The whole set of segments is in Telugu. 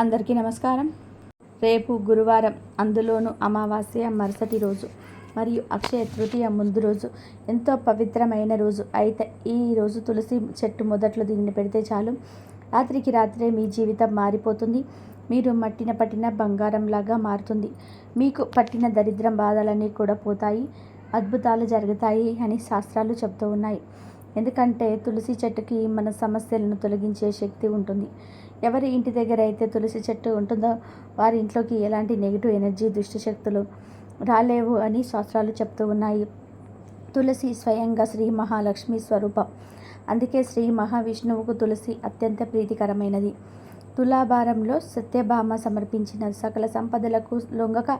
అందరికీ నమస్కారం. రేపు గురువారం అందులోనూ అమావాస్య మరుసటి రోజు మరియు అక్షయ తృతీయ ముందు రోజు. ఎంతో పవిత్రమైన రోజు. అయితే ఈ రోజు తులసి చెట్టు మొదట్లో దీన్ని పెడితే చాలు. రాత్రికి రాత్రే మీ జీవితం మారిపోతుంది. మీరు మట్టిన పట్టిన బంగారంలాగా మారుతుంది. మీకు పట్టిన దరిద్రం బాధలన్నీ కూడా పోతాయి. అద్భుతాలు జరుగుతాయి అని శాస్త్రాలు చెప్తూ ఉన్నాయి. ఎందుకంటే తులసి చెట్టుకి మన సమస్యలను తొలగించే శక్తి ఉంటుంది. ఎవరి ఇంటి దగ్గర అయితే తులసి చెట్టు ఉంటుందో వారి ఇంట్లోకి ఎలాంటి నెగిటివ్ ఎనర్జీ దుష్ట శక్తులు రాలేవు అని శాస్త్రాలు చెప్తూ ఉన్నాయి. తులసి స్వయంగా శ్రీ మహాలక్ష్మి స్వరూపం. అందుకే శ్రీ మహావిష్ణువుకు తులసి అత్యంత ప్రీతికరమైనది. తులాభారంలో సత్యభామ సమర్పించిన సకల సంపదలకు లొంగక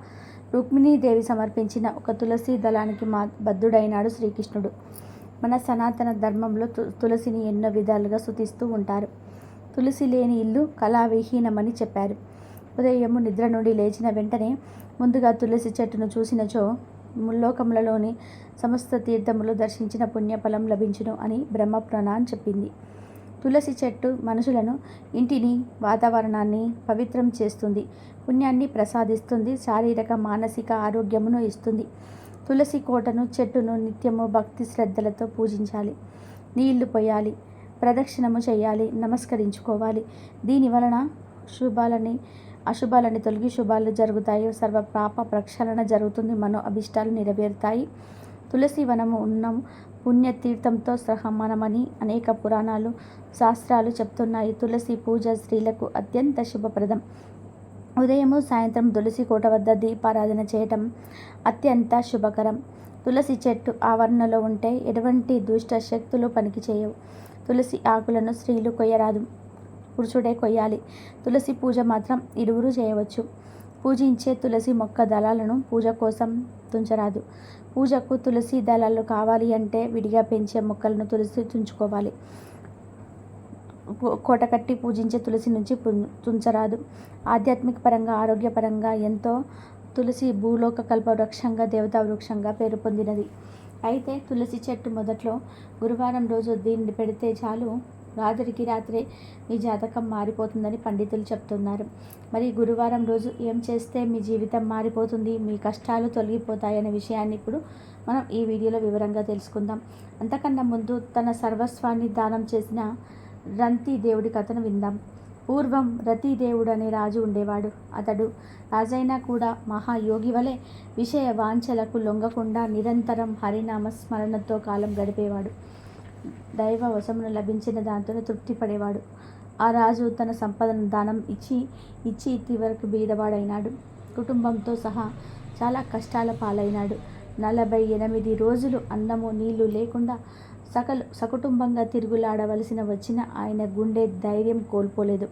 రుక్మిణీదేవి సమర్పించిన ఒక తులసి దళానికి మా బద్ధుడైనాడు శ్రీకృష్ణుడు. మన సనాతన ధర్మంలో తు తులసిని ఎన్నో విధాలుగా స్థుతిస్తూ ఉంటారు. తులసి లేని ఇల్లు కళావిహీనమని చెప్పారు. ఉదయము నిద్ర నుండి లేచిన వెంటనే ముందుగా తులసి చెట్టును చూసినచో ముల్లోకములలోని సమస్త తీర్థములు దర్శించిన పుణ్యఫలం లభించును అని బ్రహ్మపురాణం చెప్పింది. తులసి చెట్టు మనుషులను ఇంటిని వాతావరణాన్ని పవిత్రం చేస్తుంది పుణ్యాన్ని ప్రసాదిస్తుంది శారీరక మానసిక ఆరోగ్యమును ఇస్తుంది. తులసి కోటను చెట్టును నిత్యము భక్తి శ్రద్ధలతో పూజించాలి నీళ్ళు పోయాలి ప్రదక్షిణము చేయాలి నమస్కరించుకోవాలి. దీని వలన శుభాలని అశుభాలని తొలగి శుభాలు జరుగుతాయి. సర్వ పాప ప్రక్షాళన జరుగుతుంది. మనో అభిష్టాలు నెరవేరుతాయి. తులసి వనము ఉన్న పుణ్యతీర్థంతో సహమానమని అనేక పురాణాలు శాస్త్రాలు చెప్తున్నాయి. తులసి పూజ స్త్రీలకు అత్యంత శుభప్రదం. ఉదయము సాయంత్రం తులసి కోట వద్ద దీపారాధన చేయటం అత్యంత శుభకరం. తులసి చెట్టు ఆవరణలో ఉంటే ఎటువంటి దుష్ట శక్తులు పనికి చేయవు తులసి ఆకులను స్త్రీలు కొయ్యరాదు. పురుషుడే కొయ్యాలి. తులసి పూజ మాత్రం ఇరువురు చేయవచ్చు. పూజించే తులసి మొక్క దళాలను పూజ కోసం తుంచరాదు. పూజకు తులసి దళాలు కావాలి అంటే విడిగా పెంచే మొక్కలను తులసి తుంచుకోవాలి. కోట కట్టి పూజించే తులసి నుంచి తుంచరాదు. ఆధ్యాత్మిక పరంగా ఆరోగ్యపరంగా ఎంతో తులసి భూలోక కల్ప వృక్షంగా దేవతా వృక్షంగా పేరు పొందినది. అయితే తులసి చెట్టు మొదట్లో గురువారం రోజు దీన్ని పెడితే చాలు. రాత్రికి రాత్రే మీ జాతకం మారిపోతుందని పండితులు చెప్తున్నారు. మరి గురువారం రోజు ఏం చేస్తే మీ జీవితం మారిపోతుంది? మీ కష్టాలు తొలగిపోతాయనే విషయాన్ని ఇప్పుడు మనం ఈ వీడియోలో వివరంగా తెలుసుకుందాం. అంతకన్నా ముందు తన సర్వస్వాన్ని దానం చేసిన రంతి దేవుడి కథను విందాం. పూర్వం రతీదేవుడు అనే రాజు ఉండేవాడు. అతడు రాజైనా కూడా మహాయోగి వలె విషయ వాంఛలకు లొంగకుండా నిరంతరం హరినామ స్మరణతో కాలం గడిపేవాడు. దైవ వశమును లభించిన దాంతో తృప్తి పడేవాడు. ఆ రాజు తన సంపదను దానం ఇచ్చి ఇచ్చి ఇత్తి వరకు బీదవాడైనాడు. కుటుంబంతో సహా చాలా కష్టాల పాలైనాడు. నలభై ఎనిమిది రోజులు అన్నము నీళ్ళు లేకుండా సకలు సకుటుంబంగా తిరుగులాడవలసిన వచ్చిన ఆయన గుండె ధైర్యం కోల్పోలేదు.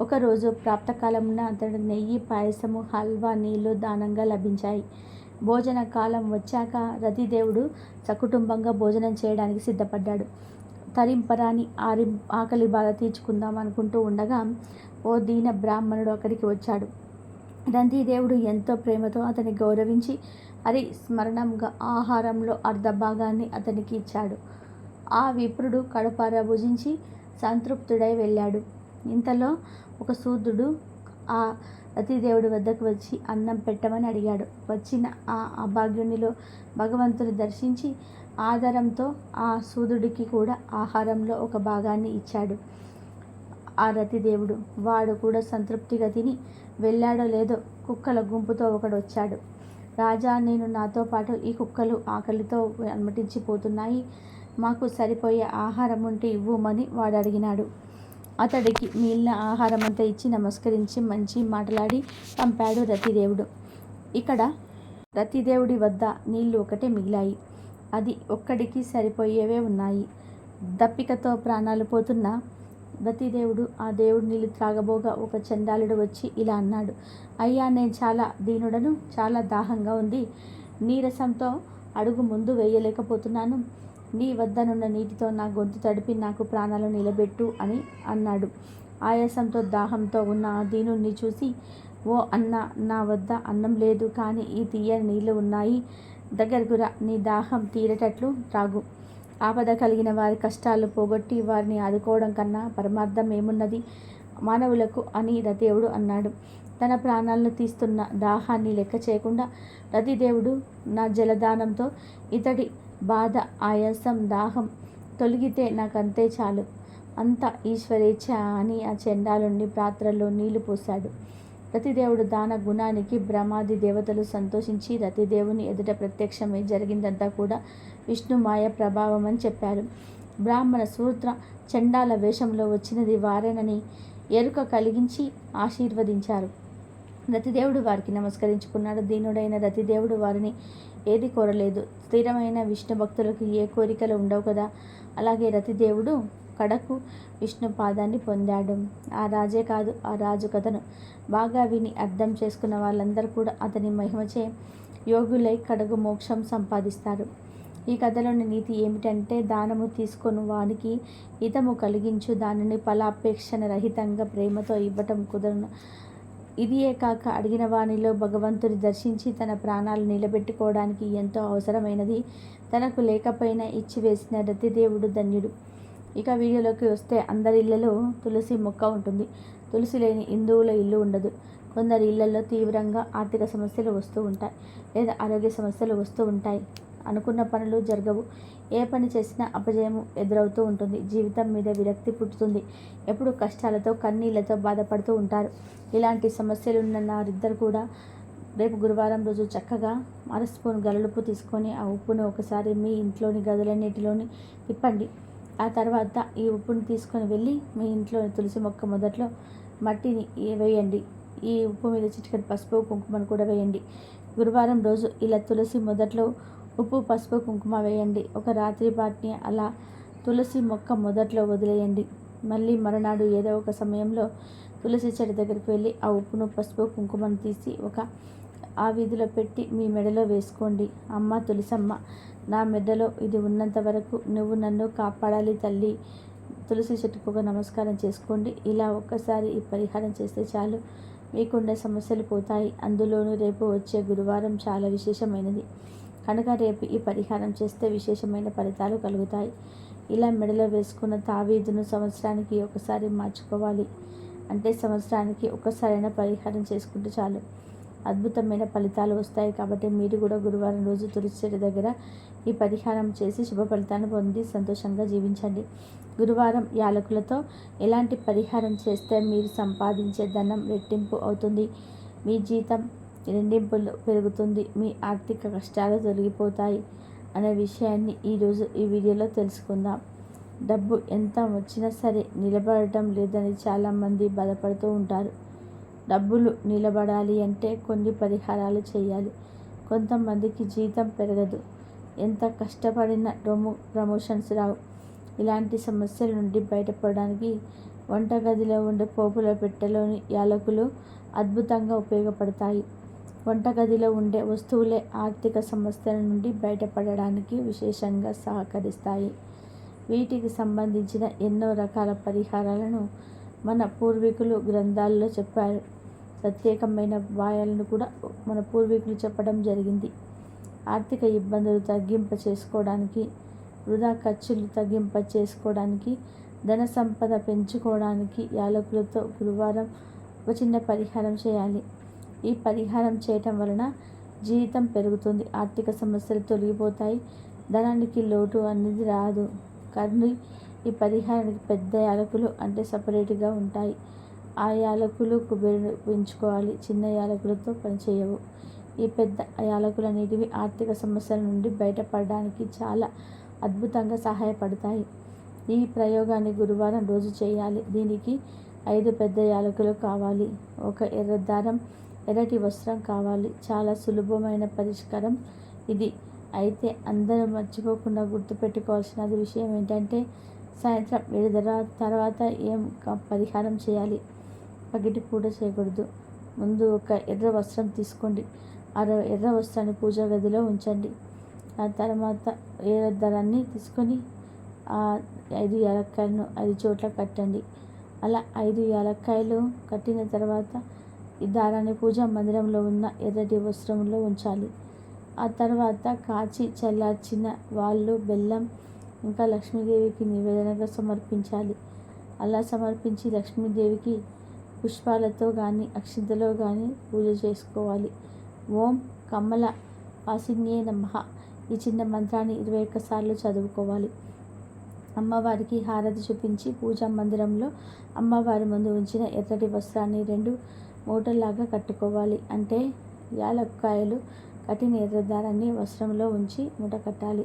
ఒకరోజు ప్రాప్తకాలమున అతడు నెయ్యి పాయసము హల్వా నీళ్ళు దానంగా లభించాయి. భోజన కాలం వచ్చాక రతిదేవుడు సకుటుంబంగా భోజనం చేయడానికి సిద్ధపడ్డాడు. తరింపరాని ఆరి ఆకలి బాధ తీర్చుకుందాం అనుకుంటూ ఉండగా ఓ దీన బ్రాహ్మణుడు అక్కడికి వచ్చాడు. రంతిదేవుడు ఎంతో ప్రేమతో అతన్ని గౌరవించి హరి స్మరణంగా ఆహారంలో అర్ధ భాగాన్ని అతనికి ఇచ్చాడు. ఆ విప్రుడు కడపార భుజించి సంతృప్తుడై వెళ్ళాడు. ఇంతలో ఒక శూద్రుడు ఆ అతిదేవుడి వద్దకు వచ్చి అన్నం పెట్టమని అడిగాడు. వచ్చిన ఆ అభాగ్యునిలో భగవంతుని దర్శించి ఆధారంతో ఆ సూదుడికి కూడా ఆహారంలో ఒక భాగాన్ని ఇచ్చాడు ఆ రతిదేవుడు. వాడు కూడా సంతృప్తిగా తిని వెళ్ళాడో లేదో కుక్కల గుంపుతో ఒకడు వచ్చాడు. రాజా నేను నాతో పాటు ఈ కుక్కలు ఆకలితో అనుమతించిపోతున్నాయి మాకు సరిపోయే ఆహారం ఉంటే ఇవ్వమని వాడు అడిగినాడు అతడికి మిగిలిన ఆహారం అంతా ఇచ్చి నమస్కరించి మంచి మాట్లాడి పంపాడు రతిదేవుడు. ఇక్కడ రతిదేవుడి వద్ద నీళ్ళు ఒకటే మిగిలాయి. అది ఒక్కడికి సరిపోయేవే ఉన్నాయి. దప్పికతో ప్రాణాలు పోతున్న రతిదేవుడు ఆ దేవుడి నీళ్ళు త్రాగబోగా ఒక చండాలుడు వచ్చి ఇలా అన్నాడు. అయ్యా నేను చాలా దీనుడను చాలా దాహంగా ఉంది. నీరసంతో అడుగు ముందు వేయలేకపోతున్నాను. నీ వద్దనున్న నీటితో నా గొంతు తడిపి నాకు ప్రాణాలు నిలబెట్టు అని అన్నాడు. ఆయాసంతో దాహంతో ఉన్న ఆ దీనుణ్ణి చూసి ఓ అన్న నా వద్ద అన్నం లేదు కానీ ఈ తీయని నీళ్ళు ఉన్నాయి. దగ్గరకు రా నీ దాహం తీరేటట్లు త్రాగు. ఆపద కలిగిన వారి కష్టాలు పోగొట్టి వారిని ఆదుకోవడం కన్నా పరమార్థం ఏమున్నది? మానవులకు అని రతిదేవుడు అన్నాడు. తన ప్రాణాలను తీస్తున్న దాహాన్ని లెక్క చేయకుండా రతిదేవుడు నా జలదానంతో ఇతడి బాధ ఆయాసం దాహం తొలగితే నాకంతే చాలు. అంత ఈశ్వరేచ్ఛ అని ఆ చెండాలుండి పాత్రలో నీళ్ళు పోశాడు. రతిదేవుడు దాన గుణానికి బ్రహ్మాది దేవతలు సంతోషించి రతిదేవుని ఎదుట ప్రత్యక్షమై జరిగిందంతా కూడా విష్ణు మాయ ప్రభావం అని చెప్పారు. బ్రాహ్మణ సూత్ర చండాల వేషంలో వచ్చినది వారేనని ఎరుక కలిగించి ఆశీర్వదించారు. రతిదేవుడు వారికి నమస్కరించుకున్నాడు. దీనుడైన రతిదేవుడు వారిని ఏది కోరలేదు. స్థిరమైన విష్ణు భక్తులకు ఏ కోరికలు ఉండవు కదా? అలాగే రతిదేవుడు కడకు విష్ణు పాదాన్ని పొందాడు. ఆ రాజే కాదు ఆ రాజు కథను బాగా విని అర్థం చేసుకున్న వాళ్ళందరూ కూడా అతని మహిమచే యోగులై కడగు మోక్షం సంపాదిస్తారు. ఈ కథలోని నీతి ఏమిటంటే దానము తీసుకొని వానికి హితము కలిగించు దానిని ఫలాపేక్షణ రహితంగా ప్రేమతో ఇవ్వటం కుదరను. ఇదియే కాక అడిగిన వాణిలో భగవంతుని దర్శించి తన ప్రాణాలు నిలబెట్టుకోవడానికి ఎంతో అవసరమైనది. తనకు లేకపోయినా ఇచ్చివేసిన రతిదేవుడు ధన్యుడు. ఇక వీడియోలోకి వస్తే అందరి ఇళ్ళలో తులసి మొక్క ఉంటుంది. తులసి లేని హిందువుల ఇల్లు ఉండదు. కొందరి ఇళ్ళలో తీవ్రంగా ఆర్థిక సమస్యలు వస్తూ ఉంటాయి లేదా ఆరోగ్య సమస్యలు వస్తూ ఉంటాయి. అనుకున్న పనులు జరగవు. ఏ పని చేసినా అపజయము ఎదురవుతూ ఉంటుంది. జీవితం మీద విరక్తి పుట్టుతుంది. ఎప్పుడు కష్టాలతో కన్నీళ్ళతో బాధపడుతూ ఉంటారు. ఇలాంటి సమస్యలున్న నారిద్దరు కూడా రేపు గురువారం రోజు చక్కగా అర స్పూన్ గలలుపు తీసుకొని ఆ ఉప్పును ఒకసారి మీ ఇంట్లోని గదులన్నిటిలోని తిప్పండి ఆ తర్వాత ఈ ఉప్పుని తీసుకొని వెళ్ళి మీ ఇంట్లోని తులసి మొక్క మొదట్లో మట్టిని వేయండి. ఈ ఉప్పు మీద చిటికెడు పసుపు కుంకుమను కూడా వేయండి. గురువారం రోజు ఇలా తులసి మొదట్లో ఉప్పు పసుపు కుంకుమ వేయండి. ఒక రాత్రి పాటిని అలా తులసి మొక్క మొదట్లో వదిలేయండి. మళ్ళీ మరునాడు ఏదో ఒక సమయంలో తులసి చెట్టు దగ్గరికి వెళ్ళి ఆ ఉప్పును పసుపు కుంకుమను తీసి ఒక ఆ వీధిలో పెట్టి మీ మెడలో వేసుకోండి. అమ్మ తులసమ్మ నా మెడలో ఇది ఉన్నంత వరకు నువ్వు నన్ను కాపాడాలి తల్లి. తులసి చెట్టుకు ఒక నమస్కారం చేసుకోండి. ఇలా ఒక్కసారి ఈ పరిహారం చేస్తే చాలు. మీకుండే సమస్యలు పోతాయి. అందులోనూ రేపు వచ్చే గురువారం చాలా విశేషమైనది. కనుక రేపు ఈ పరిహారం చేస్తే విశేషమైన ఫలితాలు కలుగుతాయి. ఇలా మెడలో వేసుకున్న తావీదును సంవత్సరానికి ఒకసారి మార్చుకోవాలి. అంటే సంవత్సరానికి ఒక్కసారైనా పరిహారం చేసుకుంటే చాలు. అద్భుతమైన ఫలితాలు వస్తాయి కాబట్టి మీరు కూడా గురువారం రోజు తులసి దగ్గర ఈ పరిహారం చేసి శుభ ఫలితాన్ని పొంది సంతోషంగా జీవించండి. గురువారం యాలకులతో ఎలాంటి పరిహారం చేస్తే మీరు సంపాదించే ధనం రెట్టింపు అవుతుంది. మీ జీతం రెండింపులు పెరుగుతుంది. మీ ఆర్థిక కష్టాలు తొలగిపోతాయి అనే విషయాన్ని ఈరోజు ఈ వీడియోలో తెలుసుకుందాం. డబ్బు ఎంత వచ్చినా సరే నిలబడటం లేదని చాలామంది బాధపడుతూ ఉంటారు. డబ్బులు నిలబడాలి అంటే కొన్ని పరిహారాలు చేయాలి. కొంతమందికి జీతం పెరగదు. ఎంత కష్టపడిన ప్రమో ప్రమోషన్స్ రావు. ఇలాంటి సమస్యల నుండి బయటపడడానికి వంటగదిలో ఉండే పోపుల పెట్టెలోని యాలకులు అద్భుతంగా ఉపయోగపడతాయి. వంటగదిలో ఉండే వస్తువులే ఆర్థిక సమస్యల నుండి బయటపడడానికి విశేషంగా సహకరిస్తాయి. వీటికి సంబంధించిన ఎన్నో రకాల పరిహారాలను మన పూర్వీకులు గ్రంథాల్లో చెప్పారు. ప్రత్యేకమైన ఉపాయాలను కూడా మన పూర్వీకులు చెప్పడం జరిగింది. ఆర్థిక ఇబ్బందులు తగ్గింప చేసుకోవడానికి వృధా ఖర్చులు తగ్గింప చేసుకోవడానికి ధన సంపద పెంచుకోవడానికి యాలకులతో గురువారం ఒక చిన్న పరిహారం చేయాలి. ఈ పరిహారం చేయటం వలన జీవితం పెరుగుతుంది. ఆర్థిక సమస్యలు తొలగిపోతాయి. ధనానికి లోటు అనేది రాదు. కానీ ఈ పరిహారానికి పెద్ద యాలకులు అంటే సపరేట్గా ఉంటాయి. ఆ యాలకులు కుబేరు పెంచుకోవాలి. చిన్న యాలకులతో పనిచేయవు ఈ పెద్ద యాలకులు అనేటివి ఆర్థిక సమస్యల నుండి బయటపడడానికి చాలా అద్భుతంగా సహాయపడతాయి. ఈ ప్రయోగాన్ని గురువారం రోజు చేయాలి. దీనికి ఐదు పెద్ద యాలకులు కావాలి. ఒక ఎర్ర దారం ఎర్రటి వస్త్రం కావాలి. చాలా సులభమైన పరిష్కారం ఇది. అయితే అందరూ మర్చిపోకుండా గుర్తుపెట్టుకోవాల్సిన విషయం ఏంటంటే సాయంత్రం ఏడు తర్వాత ఏం పరిహారం చేయాలి. పగిటి పూట చేయకూడదు. ముందు ఒక ఎర్ర వస్త్రం తీసుకోండి. ఆ ఎర్ర వస్త్రాన్ని పూజా గదిలో ఉంచండి. ఆ తర్వాత ఎర్ర దరాన్ని తీసుకొని ఆ ఐదు యాలక్కాయలను ఐదు చోట్ల కట్టండి. అలా ఐదు యాలక్కాయలు కట్టిన తర్వాత ఈ దారాన్ని పూజా మందిరంలో ఉన్న ఎర్రటి వస్త్రంలో ఉంచాలి. ఆ తర్వాత కాచి చల్లార్చిన వాళ్ళు బెల్లం ఇంకా లక్ష్మీదేవికి నివేదనగా సమర్పించాలి. అలా సమర్పించి లక్ష్మీదేవికి పుష్పాలతో కానీ అక్షింతలో కానీ పూజ చేసుకోవాలి. ఓం కమ్మల వాసిన్యే నమ. ఈ చిన్న మంత్రాన్ని ఇరవై ఒక్కసార్లు చదువుకోవాలి. అమ్మవారికి హారతి చూపించి పూజా మందిరంలో అమ్మవారి ముందు ఉంచిన ఎర్రటి వస్త్రాన్ని రెండు మూటల్లాగా కట్టుకోవాలి అంటే యాలక్కాయలు కట్టిన ఎర్రదారాన్ని వస్త్రంలో ఉంచి మూట కట్టాలి.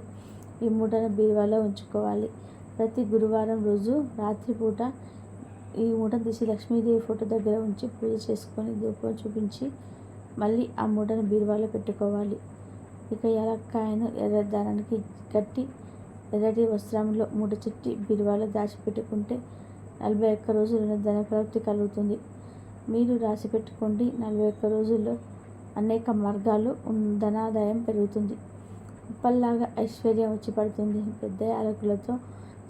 ఈ మూటను బీరువాలో ఉంచుకోవాలి. ప్రతి గురువారం రోజు రాత్రిపూట ఈ మూట తీసి లక్ష్మీదేవి ఫోటో దగ్గర ఉంచి పూజ చేసుకొని ధూపం చూపించి మళ్ళీ ఆ మూటను బీరువాలో పెట్టుకోవాలి. ఇక యాలక్కాయను ఎర్రదారానికి కట్టి ఎర్రటి వస్త్రంలో మూట చుట్టి బీరువాలో దాచిపెట్టుకుంటే నలభై ఒక్క రోజుల్లో ధనప్రాప్తి కలుగుతుంది. మీరు రాసి పెట్టుకోండి నలభై ఒక్క రోజుల్లో అనేక మార్గాలు ధనాదాయం పెరుగుతుంది. ఉప్పల్లాగా ఐశ్వర్యం వచ్చి పడుతుంది. పెద్ద యాలకులతో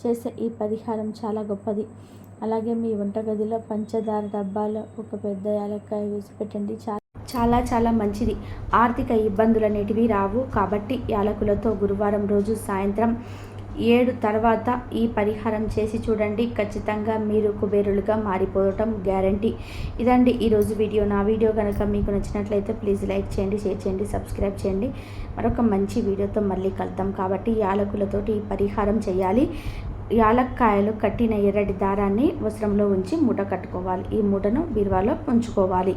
చేసే ఈ పరిహారం చాలా గొప్పది. అలాగే మీ వంటగదిలో పంచదార డబ్బాలో ఒక పెద్ద యాలక్కాయ వేసి పెట్టండి. చాలా చాలా చాలా మంచిది. ఆర్థిక ఇబ్బందులు అనేటివి రావు. కాబట్టి యాలకులతో గురువారం రోజు సాయంత్రం ఏడు తర్వాత ఈ పరిహారం చేసి చూడండి. ఖచ్చితంగా మీరు కుబేరులుగా మారిపోవటం గ్యారంటీ. ఇదండి ఈరోజు వీడియో. నా వీడియో కనుక మీకు నచ్చినట్లయితే ప్లీజ్ లైక్ చేయండి షేర్ చేయండి సబ్స్క్రైబ్ చేయండి. మరొక మంచి వీడియోతో మళ్ళీ కలుద్దాం. కాబట్టి యాలకులతోటి ఈ పరిహారం చేయాలి. యాలక్కాయలు కట్టిన ఎర్రటి దారాన్ని వస్త్రంలో ఉంచి మూట కట్టుకోవాలి. ఈ మూటను బీరువాలో ఉంచుకోవాలి.